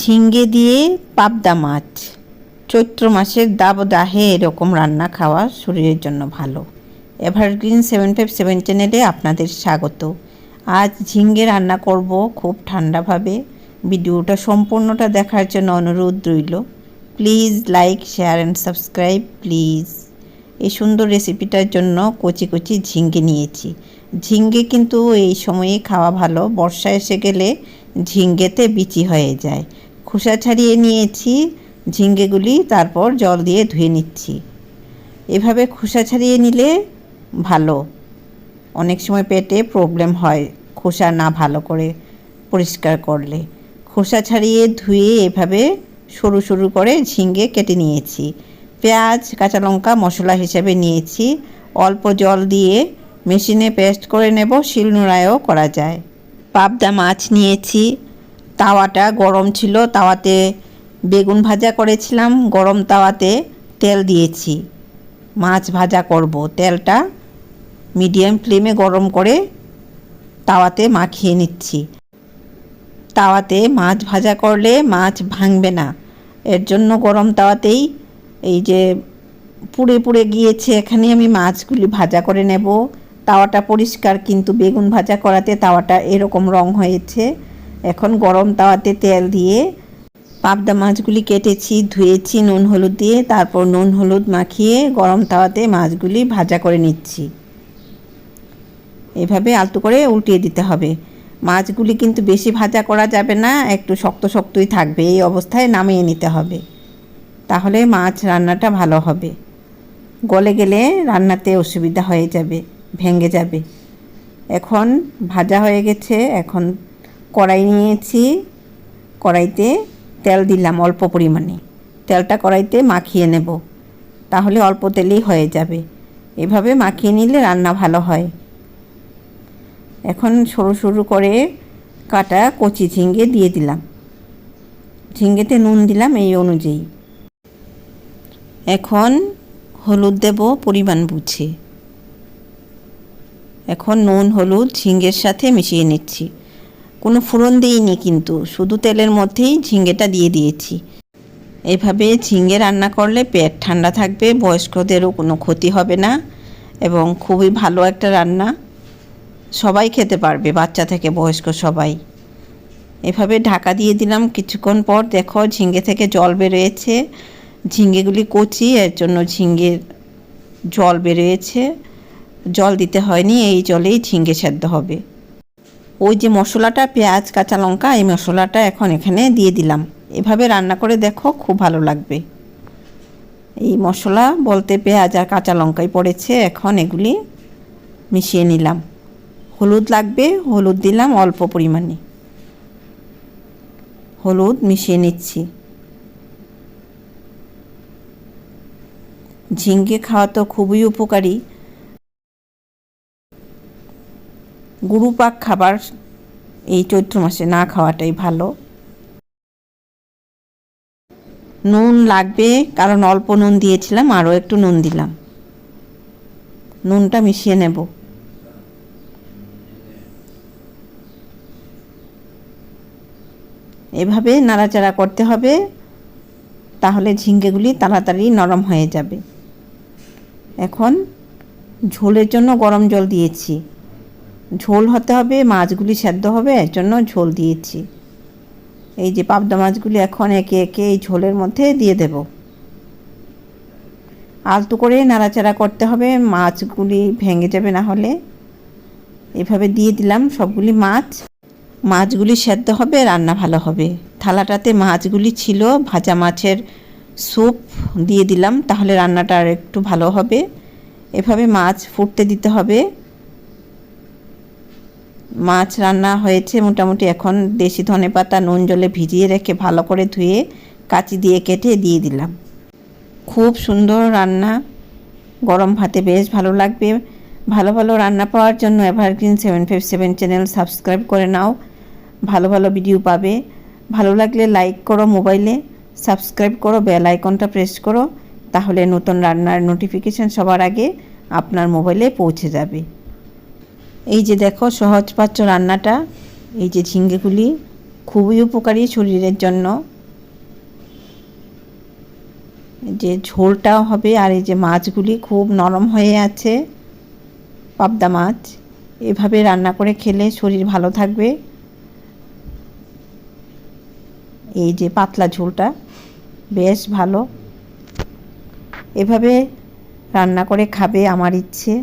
ঝিঙ্গে দিয়ে পাবদা মাছ। চৈত্র মাসের দাবদাহে এরকম রান্না খাওয়া শরীরের জন্য ভালো। এভারগ্রিন সেভেন ফাইভ সেভেন চ্যানেলে আপনাদের স্বাগত। আজ ঝিঙ্গে রান্না করব খুব ঠান্ডাভাবে। ভিডিওটা সম্পূর্ণটা দেখার জন্য অনুরোধ রইল। Please like, share and subscribe, please. এই সুন্দর রেসিপিটার জন্য কচি কচি ঝিঙ্গে নিয়েছি। ঝিঙ্গে কিন্তু এই সময়ে খাওয়া ভালো। বর্ষা এসে গেলে ঝিঙ্গেতে বিচি হয়ে যায়। খোসা ছাড়িয়ে নিয়েছি ঝিঙ্গেগুলি, তারপর জল দিয়ে ধুয়ে নিচ্ছি। এভাবে খোসা ছাড়িয়ে নিলে ভালো। অনেক সময় পেটে প্রবলেম হয় খোসা না ভালো করে পরিষ্কার করলে। খোসা ছাড়িয়ে ধুয়ে এভাবে সরু সরু করে ঝিঙ্গে কেটে নিয়েছি। পেঁয়াজ, কাঁচা লঙ্কা, মশলা হিসেবে নিয়েছি। অল্প জল দিয়ে মেশিনে পেস্ট করে নেব, শিলনোড়ায়ও করা যায়। পাবদা মাছ নিয়েছি। তাওয়াটা গরম ছিল, তাওয়াতে বেগুন ভাজা করেছিলাম, গরম তাওয়াতে তেল দিয়েছি। মাছ ভাজা করব। তেলটা মিডিয়াম ফ্লেমে গরম করে তাওয়াতে মাখিয়ে নিচ্ছি। তাওয়াতে মাছ ভাজা করলে মাছ ভাঙবে না। এর জন্য গরম তাওয়াতেই এই যে পুড়ে পুড়ে গিয়েছে, এখানে আমি মাছগুলি ভাজা করে নেব। তাওয়াটা পরিষ্কার, কিন্তু বেগুন ভাজা করাতে তাওয়াটা এরকম রং হয়েছে। এখন গরম তাওয়াতে তেল দিয়ে পাবদা মাছগুলি কেটেছি, ধুয়েছি, নুন হলুদ দিয়ে, তারপর নুন হলুদ মাখিয়ে গরম তাওয়াতে মাছগুলি ভাজা করে নিচ্ছি। এভাবে আলতু করে উল্টিয়ে দিতে হবে। মাছগুলি কিন্তু বেশি ভাজা করা যাবে না, একটু শক্ত শক্তই থাকবে, এই অবস্থায় নামিয়ে নিতে হবে। তাহলে মাছ রান্নাটা ভালো হবে। গলে গেলে রান্নাতে অসুবিধা হয়ে যাবে। ভেঙে যাবে। এখন ভাজা হয়ে গেছে, এখন কড়াই নিয়েছি। কড়াইতে তেল দিলাম অল্প পরিমাণে। তেলটা কড়াইতে মাখিয়ে নেব, তাহলে অল্প তেলেই হয়ে যাবে। এভাবে মাখিয়ে নিলে রান্না ভালো হয়। এখন সরু সরু করে কাটা কচি ঝিঙ্গে দিয়ে দিলাম। ঝিঙ্গেতে নুন দিলাম এই অনুযায়ী। এখন হলুদ দেব পরিমাণ বুঝে। এখন নুন, হলুদ ঝিঙ্গের সাথে মিশিয়ে নিচ্ছি। কোনো ফোড়ন দিইনি কিন্তু, শুধু তেলের মধ্যেই ঝিঙ্গেটা দিয়ে দিয়েছি। এভাবে ঝিঙ্গে রান্না করলে পেট ঠান্ডা থাকবে, বয়স্কদেরও কোনো ক্ষতি হবে না এবং খুবই ভালো একটা রান্না। সবাই খেতে পারবে, বাচ্চা থেকে বয়স্ক সবাই। এভাবে ঢাকা দিয়ে দিলাম কিছুক্ষণ পর, দেখো ঝিঙ্গে থেকে জল বেরোয়েছে। ঝিঙ্গেগুলি কচি, এর জন্য ঝিঙ্গের জল বেরোয়েছে। জল দিতে হয়নি, এই জলেই ঝিঙ্গে সেদ্ধ হবে। ওই যে মশলাটা, পেঁয়াজ, কাঁচা লঙ্কা, এই মশলাটা এখন এখানে দিয়ে দিলাম। এভাবে রান্না করে দেখো, খুব ভালো লাগবে। এই মশলা বলতে পেঁয়াজ আর কাঁচা লঙ্কাই পড়েছে, এখন এগুলি মিশিয়ে নিলাম। হলুদ লাগবে, হলুদ দিলাম অল্প পরিমাণে। হলুদ মিশিয়ে নিচ্ছি। ঝিঙ্গে খাওয়া তো খুবই উপকারী। গুরুপাক খাবার এই চৈত্র মাসে না খাওয়াটাই ভালো। নুন লাগবে, কারণ অল্প নুন দিয়েছিলাম, আরও একটু নুন দিলাম। নুনটা মিশিয়ে নেব। এভাবে নাড়াচাড়া করতে হবে, তাহলে ঝিঙ্গেগুলি তাড়াতাড়ি নরম হয়ে যাবে। এখন ঝোলের জন্য গরম জল দিয়েছি। ঝোল হতে হবে, মাছগুলি সেদ্ধ হবে, এর জন্য ঝোল দিয়েছি। এই যে পাবদা মাছগুলি এখন একে একে এই ঝোলের মধ্যে দিয়ে দেব। আলতু করে নাড়াচাড়া করতে হবে, মাছগুলি ভেঙে যাবে না হলে। এভাবে দিয়ে দিলাম সবগুলি মাছ। মাছগুলি সেদ্ধ হবে, রান্না ভালো হবে। থালাটাতে মাছগুলি ছিল, ভাজা মাছের স্যুপ দিয়ে দিলাম, তাহলে রান্নাটা আর একটু ভালো হবে। এভাবে মাছ ফুটতে দিতে হবে। মাছ রান্না হয়েছে মোটামুটি এখন দেশি ধনে পাতা, নুন জলে ভিজিয়ে রেখে ভালো করে ধুয়ে কাঁচি দিয়ে কেটে দিয়ে দিলাম। খুব সুন্দর রান্না, গরম ভাতে বেশ ভালো লাগবে। ভালো ভালো রান্না পাওয়ার জন্য evergreen seven five seven channel subscribe করে নাও। ভালো ভালো ভিডিও পাবে। ভালো লাগলে লাইক করো মোবাইলে সাবস্ক্রাইব করো বেল আইকনটা প্রেস করো, তাহলে নতুন রান্নার নোটিফিকেশান সবার আগে আপনার মোবাইলে পৌঁছে যাবে। এই যে দেখো সহজ পাচ্ছ রান্নাটা, এই যে ঝিঙ্গেগুলি খুবই উপকারী শরীরের জন্য। যে ঝোলটাও হবে আর এই যে মাছগুলি খুব নরম হয়ে আছে, পাবদা মাছ। এভাবে রান্না করে খেলে শরীর ভালো থাকবে। এই যে পাতলা ঝোলটা, বেশ ভালো। এভাবে রান্না করে খাবে আমার ইচ্ছে।